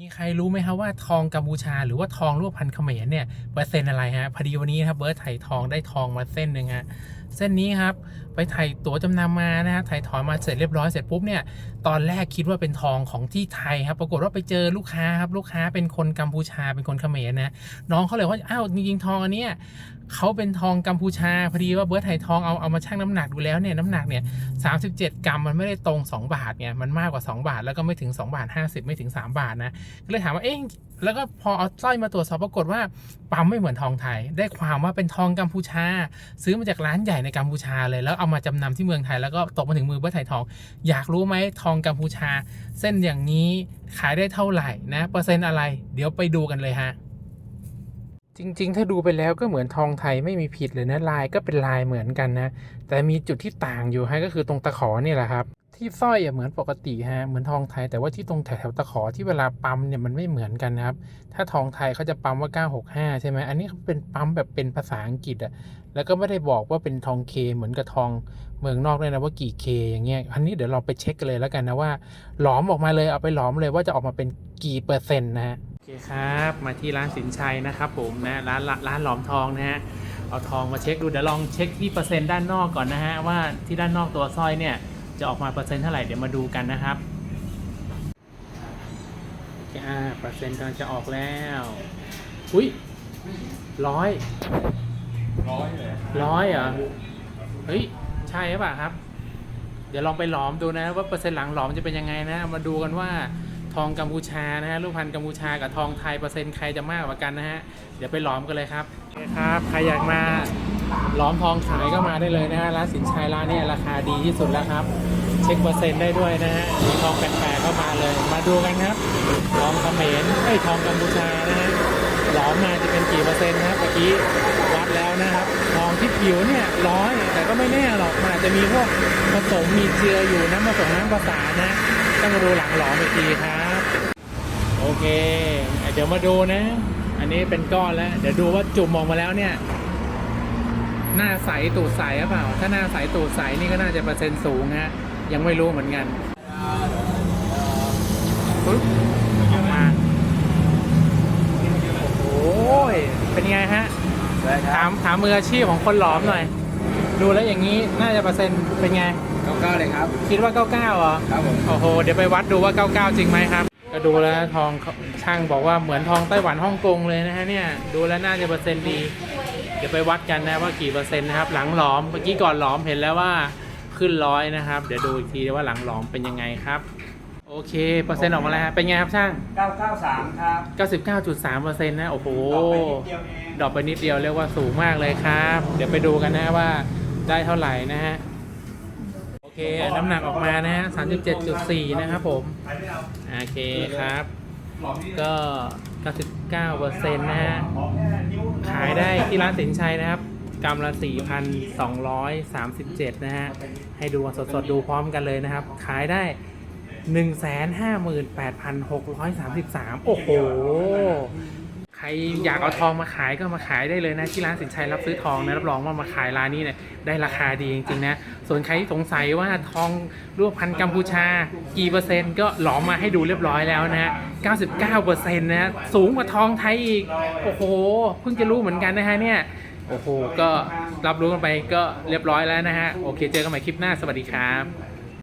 มีใครรู้ไหมครับว่าทองกัมพูชาหรือว่าทองรูปพันเขมรเนี่ยเปอร์เซ็นต์อะไรฮะพอดีวันนี้ครับเบิร์ตไถ่ทองได้ทองมาเส้นหนึ่งฮะ เส้นนี้ครับ ไปถ่ายตั๋วจำนำมานะฮะถ่ายถอนมาเสร็จเรียบร้อยเสร็จปุ๊บเนี่ยตอนแรกคิดว่าเป็นทองของที่ไทยครับ ปรากฏว่าไปเจอลูกค้าครับลูกค้าเป็นคนกัมพูชาเป็นคนเขมรนะน้องเขาเลยว่าอ้าวจริงๆทองอันเนี้ยเขาเป็นทองกัมพูชาพอดีว่าเบิร์ตไถ่ทองเอาเอามาชั่งน้ำหนักดูแล้วเนี่ยน้ำหนักเนี่ย37กรัมมันไม่ได้ตรง 2 บาทเนี่ยมันมากกว่า 2 บาทแล้วก็ไม่ถึง 2 บาท 50 ไม่ถึง 3 บาทนะก็เลยถามว่าเอ๊ะแล้วก็พอเอาสร้อยมาตรวจสอบปรากฏว่าปั๊มไม่เหมือนทองไทย ได้ความว่าเป็นทองกัมพูชา ซื้อมาจากร้านใหญ่ในกัมพูชาเลย แล้วเอามาจำนำที่เมืองไทย แล้วก็ตกมาถึงมือเพื่อไทยทอง อยากรู้ไหมทองกัมพูชา เส้นอย่างนี้ขายได้เท่าไหร่นะเปอร์เซ็นต์อะไร เดี๋ยวไปดูกันเลยฮะจริงๆ ถ้าดูไปแล้วก็เหมือนทองไทยไม่มีผิดเลยนะลายก็เป็นลายเหมือนกันนะ แต่มีจุดที่ต่างอยู่ฮะก็คือตรงตะขอเนี่ยแหละครับ ที่สร้อยอะเหมือนปกติฮะเหมือนทองไทยแต่ว่าที่ตรงแถวตะขอที่เวลาปั๊มเนี่ยมันไม่เหมือนกันนะครับ ถ้าทองไทยเขาจะปั๊มว่า 965 ใช่ไหมอันนี้เขาเป็นปั๊มแบบเป็นภาษาอังกฤษอะแล้วก็ไม่ได้บอกว่าเป็นทองเคเหมือนกับทองเมืองนอกเลยนะว่ากี่เคอย่างเงี้ยอันนี้เดี๋ยวเราไปเช็คกันเลยแล้วกันนะว่า หลอมออกมาเลยเอาไปหลอมเลยว่าจะออกมาเป็นกี่เปอร์เซ็นต์นะฮะโอเคครับมาที่ร้านสินชัยนะครับผมนะร้านร้านร้านหลอมทองนะฮะเอาทองมาเช็คดูเดี๋ยวลองเช็คที่เปอร์เซ็นต์ด้านนอกก่อนนะฮะว่าที่ด้านนอกตัวสร้อยเนี่ย จะออกมาเปอร์เซ็นต์เท่าไหร่เดี๋ยวมาดูกันนะครับโอเคอ่าเปอร์เซ็นต์กำลังจะออกแล้ว อุ้ยร้อยร้อยเลยร้อยเหรอ เฮ้ย ใช่หรือเปล่าครับ เดี๋ยวลองไปหลอมดูนะว่าเปอร์เซ็นต์หลังหลอมจะเป็นยังไงนะ มาดูกันว่าทองกัมพูชานะฮะรูปพันธุ์กัมพูชากับทองไทยเปอร์เซ็นต์ใครจะมากกว่ากันนะฮะ เดี๋ยวไปหลอมกันเลยครับโอเคครับ ใครอยากมาห ล้อมทองขายก็มาได้เลยนะฮะร้านสินชัยร้านนี้ราคาดีที่สุดแล้วครับ เช็คเปอร์เซ็นต์ได้ด้วยนะฮะมีทองแปลกๆก็มาเลย มาดูกันครับทองเขมรไอ้ทองกัมพูชานะฮะหลอมมาจะเป็นกี่เปอร์เซ็นต์นะครับเมื่อกี้วัดแล้วนะครับทองที่ผิวเนี่ยร้อยแต่ก็ไม่แน่หรอกมันอาจจะมีพวกผสมมีเจืออยู่น้ำผสมน้ำประสานะต้องมาดูหลังหลอมอีกทีครับโอเค เดี๋ยวมาดูนะ อันนี้เป็นก้อนแล้ว เดี๋ยวดูว่าจุ่มออกมาแล้วเนี่ย หน้าใสตูดใสหรือเปล่า ถ้าหน้าใสตูดใสนี่ก็น่าจะเปอร์เซ็นต์สูงฮะ ยังไม่รู้เหมือนกันปึ๊บออกมา โอ้ย เป็นไงฮะ ถามถามมืออาชีพของคนหลอมหน่อย ดูแล้วอย่างนี้น่าจะเปอร์เซ็นต์เป็นไงเก้าเก้าเลยครับ คิดว่า 99เหรอ ครับผม โอ้โห เดี๋ยวไปวัดดูว่า 99 จริงไหมครับ ก็ดูแล้วทองช่างบอกว่าเหมือนทองไต้หวันฮ่องกงเลยนะฮะเนี่ย ดูแล้วน่าจะเปอร์เซ็นต์ดีเดี๋ยวไปวัดกันนะว่ากี่เปอร์เซ็นต์นะครับ หลังหลอมเมื่อกี้ก่อนหลอมเห็นแล้วว่าขึ้นร้อยนะครับ เดี๋ยวดูอีกทีว่าหลังหลอมเป็นยังไงครับ โอเค เปอร์เซ็นต์ออกมาแล้วฮะเป็นไงครับช่างเก้าเก้าสามครับ 99.3เปอร์เซ็นต์นะโอ้โหดอกไปนิดเดียวเองดรอปไปนิดเดียวเรียกว่าสูงมากเลยครับ เดี๋ยวไปดูกันนะว่าได้เท่าไหร่นะฮะโอเคน้ำหนักออกมานะฮะ37.4 นะครับผมโอเคครับ ก็ 99เปอร์เซ็นต์นะฮะขายได้ ที่ร้านสินชัยนะครับกำละ 4,237 นะฮะ ให้ดูสดๆ ดูพร้อมกันเลยนะครับ ขายได้ 158,633 โอ้โห รอยากเอาทองมาขายก็มาขายได้เลยนะที่ร้านสินชัยรับซื้อทองนะรับรองว่ามาขายร้านนี้เนี่ยได้ราคาดีจริงๆนะส่วนใครที่สงสัยว่าทองรูปพันธ์กัมพูชา กี่เปอร์เซ็นต์ก็หลอมมาให้ดูเรียบร้อยแล้วนะฮะ99เปอร์เซ็นต์นะสูงกว่าทองไทยอีกโอ้โหเพิ่งจะรู้เหมือนกันนะฮะเนี่ยโอ้โหก็รับรู้กันไปก็เรียบร้อยแล้วนะฮะโอเคเจอกันใหม่คลิปหน้าสวัสดีครับ